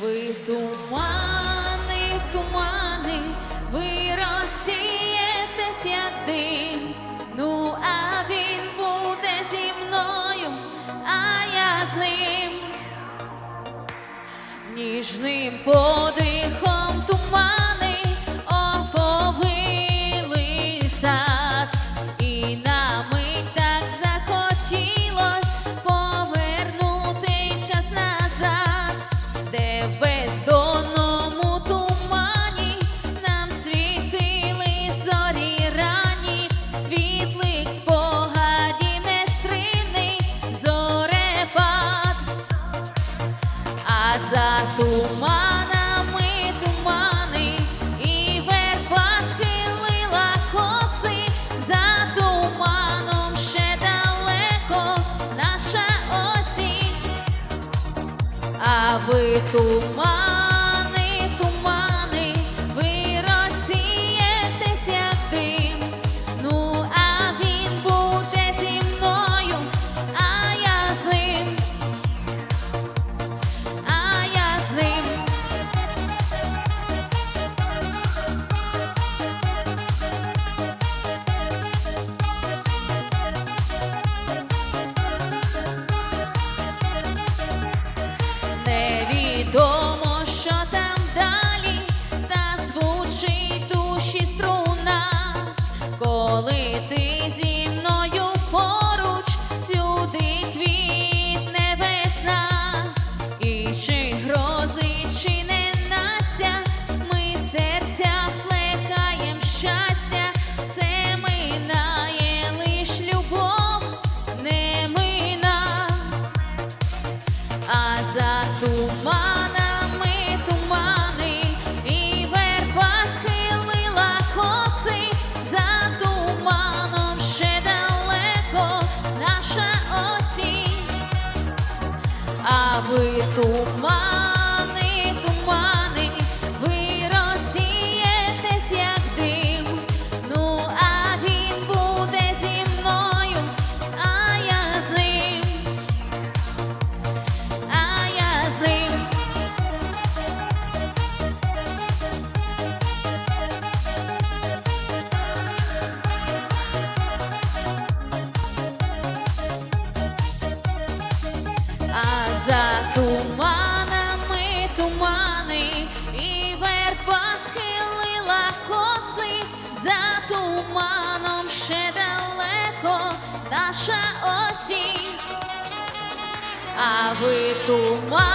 Ви тумани, тумани, ви розсієтесь, як дим, ну а він буде зі мною, а я з ним, ніжним подивом. за туманами тумани, і верба схилила коси, за туманом ще далеко наша осінь, а ви туман. За туманами тумани і верба посхилила коси, за туманом ще далеко наша осінь, а ви туман.